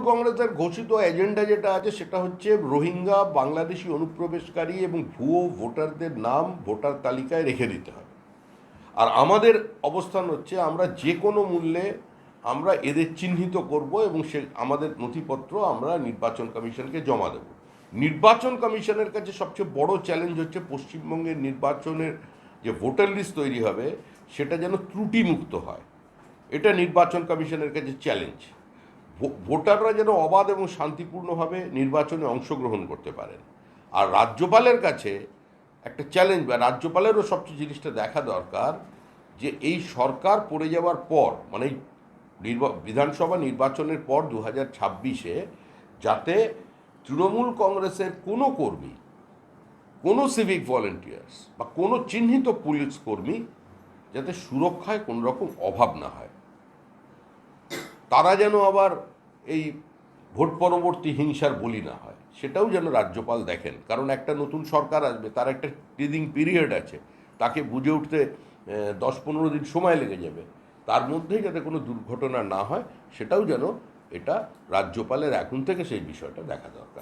তৃণমূল কংগ্রেসের ঘোষিত এজেন্ডা যেটা আছে, সেটা হচ্ছে রোহিঙ্গা, বাংলাদেশি অনুপ্রবেশকারী এবং ভুয়ো ভোটারদের নাম ভোটার তালিকায় রেখে দিতে হবে। আর আমাদের অবস্থান হচ্ছে, আমরা যে কোনো মূল্যে আমরা এদের চিহ্নিত করব এবং সে আমাদের নথিপত্র আমরা নির্বাচন কমিশনকে জমা দেব। নির্বাচন কমিশনের কাছে সবচেয়ে বড় চ্যালেঞ্জ হচ্ছে পশ্চিমবঙ্গের নির্বাচনের যে ভোটার লিস্ট তৈরি হবে, সেটা যেন ত্রুটিমুক্ত হয়। এটা নির্বাচন কমিশনের কাছে চ্যালেঞ্জ ভোটাররা যেন অবাধ এবং শান্তিপূর্ণভাবে নির্বাচনে অংশগ্রহণ করতে পারেন। আর রাজ্যপালের কাছে একটা চ্যালেঞ্জ বা রাজ্যপালেরও সবচেয়ে জিনিসটা দেখা দরকার যে এই সরকার পড়ে যাওয়ার পর মানে নির্বা- বিধানসভা নির্বাচনের পর দু হাজার ছাব্বিশে যাতে তৃণমূল কংগ্রেসের কোনো কর্মী, কোনো সিভিক ভলেন্টিয়ার্স বা কোনো চিহ্নিত পুলিশ কর্মী যাতে সুরক্ষায় কোনো রকম অভাব না হয়। তারা যেন আবার এই ভোট পরবর্তী হিংসার বলি না হয়, সেটাও যেন রাজ্যপাল দেখেন। কারণ একটা নতুন সরকার আসবে, তার একটা টিদিং পিরিয়ড আছে, তাকে বুঝে উঠতে দশ পনেরো দিন সময় লেগে যাবে। তার মধ্যে যাতে কোনো দুর্ঘটনা না হয়, সেটাও যেন এটা রাজ্যপালের এখন থেকে সেই বিষয়টা দেখা দরকার।